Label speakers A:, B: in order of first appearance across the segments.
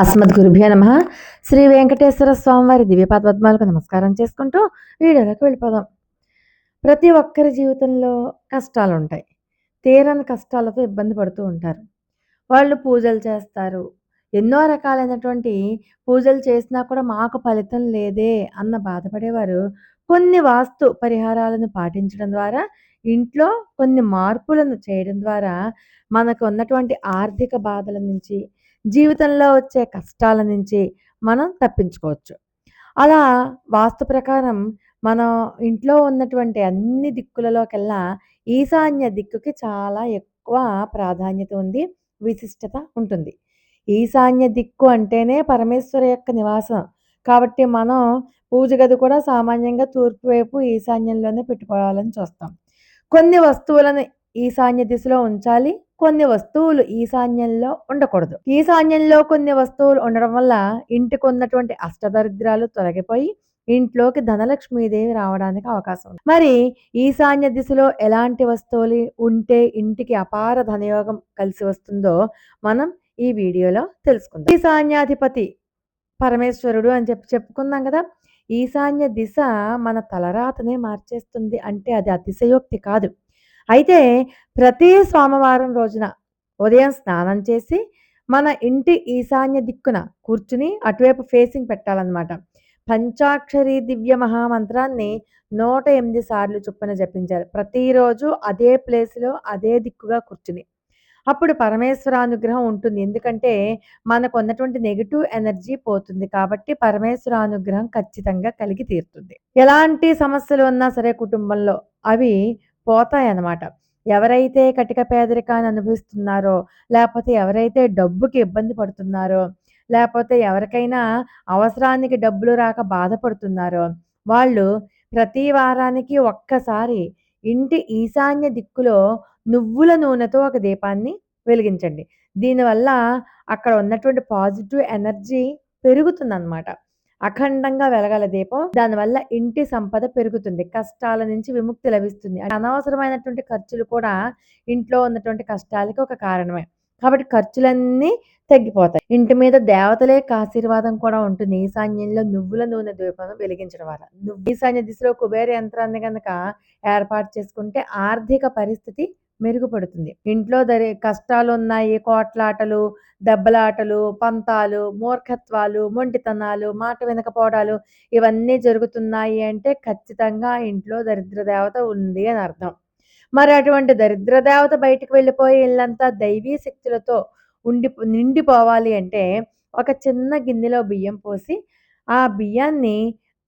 A: అస్మద్ గురుభ్యో నమ. శ్రీ వెంకటేశ్వర స్వామివారి దివ్యపాదపద్మాలకు నమస్కారం చేసుకుంటూ వీడియోలోకి వెళ్ళిపోదాం. ప్రతి ఒక్కరి జీవితంలో కష్టాలు ఉంటాయి తీరని కష్టాలతో ఇబ్బంది పడుతూ ఉంటారు. వాళ్ళు పూజలు చేస్తారు. ఎన్నో రకాలైనటువంటి పూజలు చేసినా కూడా మాకు ఫలితం లేదే అన్న బాధపడేవారు కొన్ని వాస్తు పరిహారాలను పాటించడం ద్వారా ఇంట్లో కొన్ని మార్పులను చేయడం ద్వారా మనకు ఉన్నటువంటి ఆర్థిక బాధల నుంచి జీవితంలో వచ్చే కష్టాల నుంచి మనం తప్పించుకోవచ్చు. అలా వాస్తు ప్రకారం మనం ఇంట్లో ఉన్నటువంటి అన్ని దిక్కులలోకెల్లా ఈశాన్య దిక్కుకి చాలా ఎక్కువ ప్రాధాన్యత ఉంది విశిష్టత ఉంటుంది. ఈశాన్య దిక్కు అంటేనే పరమేశ్వర యొక్క నివాసం. కాబట్టి మనం పూజ గది కూడా సామాన్యంగా తూర్పు వైపు ఈశాన్యంలోనే పెట్టుకోవాలని చూస్తాం. కొన్ని వస్తువులను ఈశాన్య దిశలో ఉంచాలి కొన్ని వస్తువులు ఈశాన్యంలో ఉండకూడదు. ఈశాన్యంలో కొన్ని వస్తువులు ఉండడం వల్ల ఇంటికి ఉన్నటువంటి అష్టదరిద్రాలు తొలగిపోయి ఇంట్లోకి ధనలక్ష్మీదేవి రావడానికి అవకాశం ఉంది. మరి ఈశాన్య దిశలో ఎలాంటి వస్తువులు ఉంటే ఇంటికి అపార ధనయోగం కలిసి వస్తుందో మనం ఈ వీడియోలో తెలుసుకుందాం. ఈశాన్యాధిపతి పరమేశ్వరుడు అని చెప్పి చెప్పుకుందాం కదా. ఈశాన్య దిశ మన తలరాతనే మార్చేస్తుంది అంటే అది అతిశయోక్తి కాదు. అయితే ప్రతి సోమవారం రోజున ఉదయం స్నానం చేసి మన ఇంటి ఈశాన్య దిక్కున కూర్చుని అటువైపు ఫేసింగ్ పెట్టాలన్నమాట. పంచాక్షరి దివ్య మహామంత్రాన్ని నూట ఎనిమిది సార్లు చొప్పున జపించారు. ప్రతిరోజు అదే ప్లేస్లో అదే దిక్కుగా కూర్చుని. అప్పుడు పరమేశ్వర అనుగ్రహం ఉంటుంది. ఎందుకంటే మనకు ఉన్నటువంటి నెగిటివ్ ఎనర్జీ పోతుంది కాబట్టి పరమేశ్వర అనుగ్రహం ఖచ్చితంగా కలిగి తీరుతుంది. ఎలాంటి సమస్యలు ఉన్నా సరే కుటుంబంలో అవి పోతాయన్నమాట. ఎవరైతే కటిక పేదరికాన్ని అనుభవిస్తున్నారో లేకపోతే ఎవరైతే డబ్బుకి ఇబ్బంది పడుతున్నారో లేకపోతే ఎవరికైనా అవసరానికి డబ్బులు రాక బాధపడుతున్నారో వాళ్ళు ప్రతి వారానికి ఒక్కసారి ఇంటి ఈశాన్య దిక్కులో నువ్వుల నూనెతో ఒక దీపాన్ని వెలిగించండి. దీనివల్ల అక్కడ ఉన్నటువంటి పాజిటివ్ ఎనర్జీ పెరుగుతుందన్నమాట. అఖండంగా వెలగల దీపం. దానివల్ల ఇంటి సంపద పెరుగుతుంది. కష్టాల నుంచి విముక్తి లభిస్తుంది. అనవసరమైనటువంటి ఖర్చులు కూడా ఇంట్లో ఉన్నటువంటి కష్టాలకి ఒక కారణమే. కాబట్టి ఖర్చులన్నీ తగ్గిపోతాయి. ఇంటి మీద దేవతలే ఆశీర్వాదం కూడా ఉంటుంది. ఈశాన్యంలో నువ్వుల నూనె దీపం వెలిగించడం వల్ల. నువ్వు ఈశాన్య దిశలో కుబేర యంత్రాన్ని కనుక ఏర్పాటు చేసుకుంటే ఆర్థిక పరిస్థితి మెరుగుపడుతుంది. ఇంట్లో దరి కష్టాలు ఉన్నాయి కోట్లాటలు దెబ్బలాటలు పంతాలు మూర్ఖత్వాలు మొంటితనాలు మాట వినకపోవడాలు ఇవన్నీ జరుగుతున్నాయి అంటే ఖచ్చితంగా ఇంట్లో దరిద్ర దేవత ఉంది అని అర్థం. మరి అటువంటి దరిద్ర దేవత బయటకు వెళ్ళిపోయి ఇల్లంతా దైవీ శక్తులతో ఉండి నిండిపోవాలి అంటే ఒక చిన్న గిన్నెలో బియ్యం పోసి ఆ బియ్యాన్ని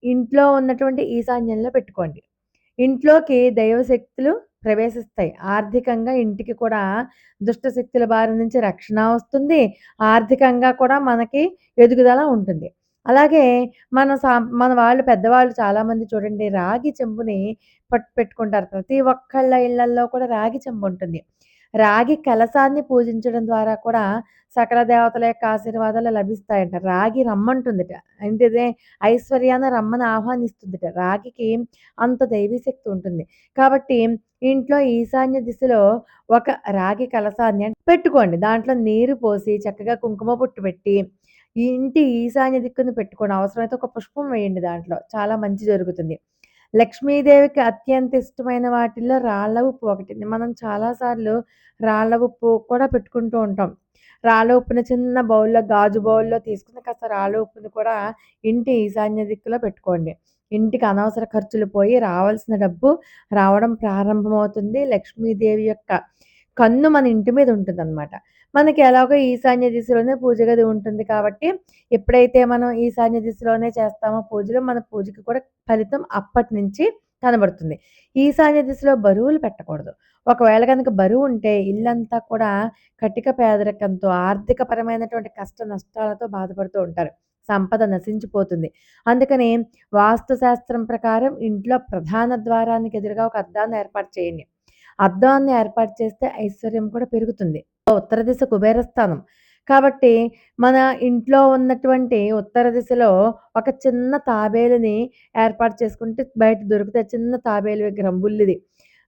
A: ఇంట్లో ఉన్నటువంటి ఈశాన్యంలో పెట్టుకోండి. ఇంట్లోకి దైవశక్తులు ప్రవేశిస్తాయి. ఆర్థికంగా ఇంటికి కూడా దుష్ట శక్తుల బారి నుంచి రక్షణ వస్తుంది. ఆర్థికంగా కూడా మనకి ఎదుగుదల ఉంటుంది. అలాగే మన సా మన వాళ్ళు పెద్దవాళ్ళు చాలామంది చూడండి రాగి చెంబుని పట్టు పెట్టుకుంటారు ప్రతి ఒక్కళ్ళ ఇళ్ళల్లో కూడా రాగి చెంబు ఉంటుంది. రాగి కలసాన్ని పూజించడం ద్వారా కూడా సకల దేవతల యొక్క ఆశీర్వాదాలు లభిస్తాయంట. రాగి రమ్మంటుందిట. అంటే ఐశ్వర్యాన్ని రమ్మని ఆహ్వానిస్తుందిట. రాగికి అంత దైవీ శక్తి ఉంటుంది. కాబట్టి ఇంట్లో ఈశాన్య దిశలో ఒక రాగి కలసాన్ని పెట్టుకోండి. దాంట్లో నీరు పోసి చక్కగా కుంకుమ పుట్టు పెట్టి ఇంటి ఈశాన్య దిక్కును పెట్టుకోండి. అవసరమైతే ఒక పుష్పం వేయండి దాంట్లో. చాలా మంచి జరుగుతుంది. లక్ష్మీదేవికి అత్యంత ఇష్టమైన వాటిల్లో రాళ్ళ ఉప్పు ఒకటి మనం చాలాసార్లు రాళ్ళ ఉప్పు కూడా పెట్టుకుంటూ ఉంటాం. రాళ్ళ ఉప్పుని చిన్న బౌల్లో గాజు బౌల్లో తీసుకుని కాస్త రాళ్ళ ఉప్పుని కూడా ఇంటి ఈశాన్య దిక్కులో పెట్టుకోండి. ఇంటికి అనవసర ఖర్చులు పోయి రావాల్సిన డబ్బు రావడం ప్రారంభమవుతుంది. లక్ష్మీదేవి యొక్క కన్ను మన ఇంటి మీద ఉంటుందన్నమాట. మనకి ఎలాగో ఈశాన్య దిశలోనే పూజ గది ఉంటుంది కాబట్టి ఎప్పుడైతే మనం ఈశాన్య దిశలోనే చేస్తామో పూజలు మన పూజకి కూడా ఫలితం అప్పటి నుంచి కనబడుతుంది. ఈశాన్య దిశలో బరువులు పెట్టకూడదు. ఒకవేళ కనుక బరువు ఉంటే ఇల్లంతా కూడా కటిక పేదరికంతో ఆర్థికపరమైనటువంటి కష్ట నష్టాలతో బాధపడుతూ ఉంటారు. సంపద నశించిపోతుంది. అందుకని వాస్తు శాస్త్రం ప్రకారం ఇంట్లో ప్రధాన ద్వారానికి ఎదురుగా ఒక అద్దాన్ని ఏర్పాటు చేయండి. అద్దాన్ని ఏర్పాటు చేస్తే ఐశ్వర్యం కూడా పెరుగుతుంది. ఉత్తర దిశ కుబేరస్థానం కాబట్టి మన ఇంట్లో ఉన్నటువంటి ఉత్తర దిశలో ఒక చిన్న తాబేలుని ఏర్పాటు చేసుకుంటే బయట దొరికితే చిన్న తాబేలు విగ్రహం బుల్లిది.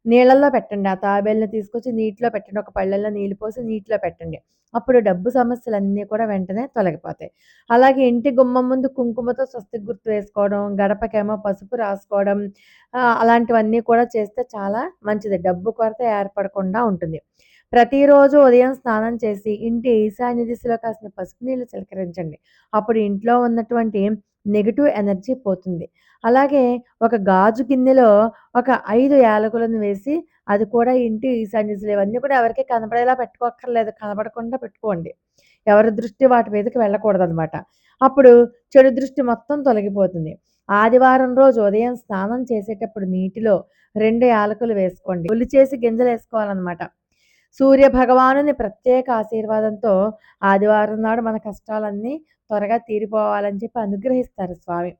A: నీళ్ళల్లో పెట్టండి. ఆ తాబేళ్ళని తీసుకొచ్చి నీటిలో పెట్టండి. ఒక పళ్ళల్లో నీళ్ళు పోసి నీటిలో పెట్టండి. అప్పుడు డబ్బు సమస్యలన్నీ కూడా వెంటనే తొలగిపోతాయి. అలాగే ఇంటి గుమ్మం ముందు కుంకుమతో స్వస్తి గుర్తు వేసుకోవడం, గడపకేమో పసుపు రాసుకోవడం అలాంటివన్నీ కూడా చేస్తే చాలా మంచిది. డబ్బు కొరత ఏర్పడకుండా ఉంటుంది. ప్రతిరోజు ఉదయం స్నానం చేసి ఇంటి ఈశాన్య దిశలో కాసిన పసుపు నీళ్ళు చిలకరించండి. అప్పుడు ఇంట్లో ఉన్నటువంటి నెగిటివ్ ఎనర్జీ పోతుంది. అలాగే ఒక గాజు గిన్నెలో ఒక ఐదు యాలకులను వేసి అది కూడా ఇంటి ఈశాన్య ఇవన్నీ కూడా ఎవరికి కనపడేలా పెట్టుకోక్కర్లేదు. కనపడకుండా పెట్టుకోండి. ఎవరి దృష్టి వాటి మీదకి వెళ్ళకూడదనమాట. అప్పుడు చెడు దృష్టి మొత్తం తొలగిపోతుంది. ఆదివారం రోజు ఉదయం స్నానం చేసేటప్పుడు నీటిలో రెండు యాలకులు వేసుకోండి. ఉలిచేసి గింజలు వేసుకోవాలన్నమాట సూర్య భగవానుని ప్రత్యేక ఆశీర్వాదంతో ఆదివారం నాడు మన కష్టాలన్నీ త్వరగా తీరిపోవాలని చెప్పి అనుగ్రహిస్తారు స్వామి.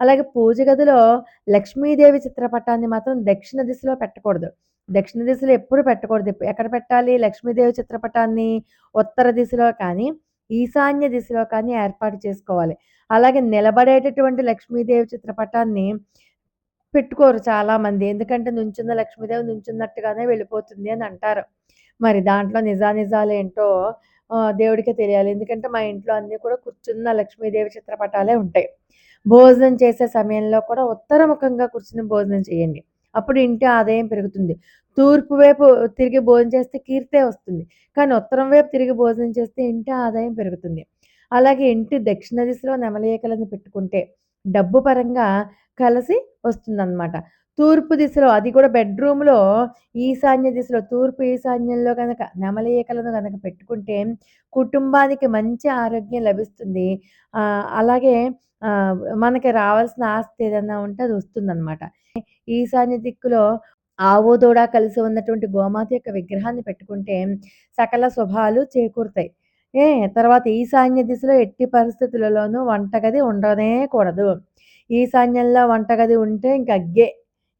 A: అలాగే పూజ గదిలో లక్ష్మీదేవి చిత్రపటాన్ని మాత్రం దక్షిణ దిశలో పెట్టకూడదు. దక్షిణ దిశలో ఎప్పుడు పెట్టకూడదు. ఎక్కడ పెట్టాలి లక్ష్మీదేవి చిత్రపటాన్ని? ఉత్తర దిశలో కానీ, ఈశాన్య దిశలో కానీ ఏర్పాటు చేసుకోవాలి. అలాగే నిలబడేటటువంటి లక్ష్మీదేవి చిత్రపటాన్ని పెట్టుకోరు చాలామంది. ఎందుకంటే నుంచున్న లక్ష్మీదేవి నుంచున్నట్టుగానే వెళ్ళిపోతుంది అని అంటారు. మరి దాంట్లో నిజానిజాలు ఏంటో దేవుడికే తెలియాలి. ఎందుకంటే మా ఇంట్లో అన్నీ కూడా కూర్చున్న లక్ష్మీదేవి చిత్రపటాలే ఉంటాయి. భోజనం చేసే సమయంలో కూడా ఉత్తరముఖంగా కూర్చుని భోజనం చేయండి. అప్పుడు ఇంటి ఆదాయం పెరుగుతుంది. తూర్పు వైపు తిరిగి భోజనం చేస్తే కీర్తే వస్తుంది. కానీ ఉత్తరం వైపు తిరిగి భోజనం చేస్తే ఇంటి ఆదాయం పెరుగుతుంది. అలాగే ఇంటి దక్షిణ దిశలో నెమలికలను పెట్టుకుంటే డబ్బు పరంగా కలిసి వస్తుందన్నమాట తూర్పు దిశలో అది కూడా బెడ్‌రూమ్‌లో ఈశాన్య దిశలో తూర్పు ఈశాన్యంలో కనుక నెమలికలను కనుక పెట్టుకుంటే కుటుంబానికి మంచి ఆరోగ్యం లభిస్తుంది. అలాగే మనకి రావాల్సిన ఆస్తి ఏదన్నా ఉంటే అది వస్తుందనమాట. ఈశాన్య దిక్కులో ఆవో దూడ కలిసి ఉన్నటువంటి గోమాత యొక్క విగ్రహాన్ని పెట్టుకుంటే సకల శుభాలు చేకూరుతాయి. ఏ తర్వాత ఈశాన్య దిశలో ఎట్టి పరిస్థితులలోనూ వంటగది ఉండనే కూడదు. ఈశాన్యంలో వంటగది ఉంటే ఇంక అగ్గే.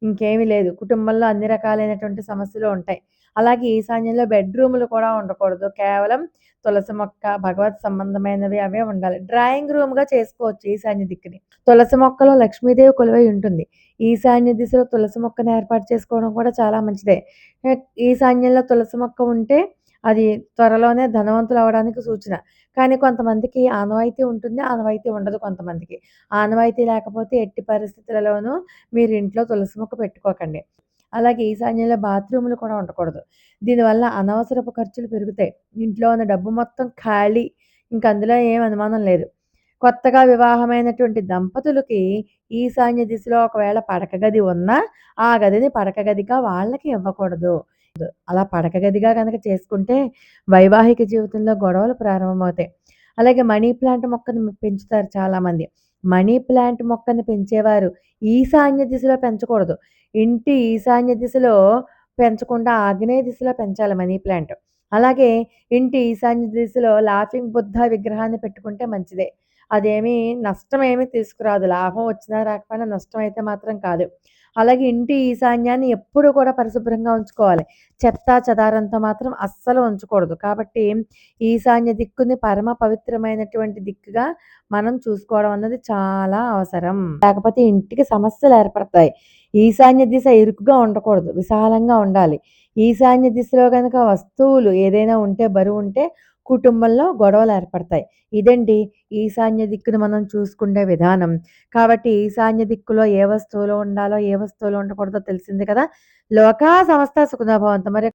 A: ఇంకేమీ లేదు. కుటుంబంలో అన్ని రకాలైనటువంటి సమస్యలు ఉంటాయి. అలాగే ఈశాన్యంలో బెడ్‌రూములు కూడా ఉండకూడదు. కేవలం తులసి మొక్క, భగవత్ సంబంధమైనవి అవే ఉండాలి. డ్రాయింగ్ రూమ్‌గా చేసుకోవచ్చు ఈశాన్య దిక్కుని. తులసి మొక్కలో లక్ష్మీదేవి కొలువై ఉంటుంది. ఈశాన్య దిశలో తులసి మొక్కని ఏర్పాటు చేసుకోవడం కూడా చాలా మంచిదే. ఈశాన్యంలో తులసి మొక్క ఉంటే అది త్వరలోనే ధనవంతులు అవ్వడానికి సూచన. కానీ కొంతమందికి ఆనవాయితీ ఉంటుంది. ఆనవాయితీ ఉండదు కొంతమందికి. ఆనవాయితీ లేకపోతే ఎట్టి పరిస్థితులలోనూ మీరు ఇంట్లో తులసి మొక్క పెట్టుకోకండి. అలాగే ఈశాన్యంలో బాత్రూములు కూడా ఉండకూడదు. దీనివల్ల అనవసరపు ఖర్చులు పెరుగుతాయి. ఇంట్లో ఉన్న డబ్బు మొత్తం ఖాళీ. ఇంక అందులో ఏం అనుమానం లేదు. కొత్తగా వివాహమైనటువంటి దంపతులకి ఈశాన్య దిశలో ఒకవేళ పడక గది ఉన్నా, ఆ గదిని పడక గదిగా వాళ్ళకి ఇవ్వకూడదు. అలా పడక గదిగా కనుక చేసుకుంటే వైవాహిక జీవితంలో గొడవలు ప్రారంభమవుతాయి. అలాగే మనీ ప్లాంట్ మొక్కను పెంచుతారు చాలామంది. మనీ ప్లాంట్ మొక్కని పెంచేవారు ఈశాన్య దిశలో పెంచకూడదు. ఇంటి ఈశాన్య దిశలో పెంచకుండా ఆగ్నేయ దిశలో పెంచాలి మనీ ప్లాంట్. అలాగే ఇంటి ఈశాన్య దిశలో లాఫింగ్ బుద్ధ విగ్రహాన్ని పెట్టుకుంటే మంచిదే. అదేమీ నష్టం ఏమీ తీసుకురాదు. లాభం వచ్చినా రాకపోయినా నష్టం అయితే మాత్రం కాదు. అలాగే ఇంటి ఈశాన్యాన్ని ఎప్పుడూ కూడా పరిశుభ్రంగా ఉంచుకోవాలి. చెత్తా చెదారంతో మాత్రం అస్సలు ఉంచకూడదు. కాబట్టి ఈశాన్య దిక్కుని పరమ పవిత్రమైనటువంటి దిక్కుగా మనం చూసుకోవడం అన్నది చాలా అవసరం. లేకపోతే ఇంటికి సమస్యలు ఏర్పడతాయి. ఈశాన్య దిశ ఇరుకుగా ఉండకూడదు. విశాలంగా ఉండాలి. ఈశాన్య దిశలో కనుక వస్తువులు ఏదైనా ఉంటే బరువు ఉంటే కుటుంబంలో గొడవలు ఏర్పడతాయి. ఇదండి ఈశాన్య దిక్కుని మనం చూసుకునే విధానం. కాబట్టి ఈశాన్య దిక్కులో ఏ వస్తువులు ఉండాలో, ఏ వస్తువులు ఉండకూడదో తెలిసింది కదా! లోకా సంస్థ సుఖినో మరి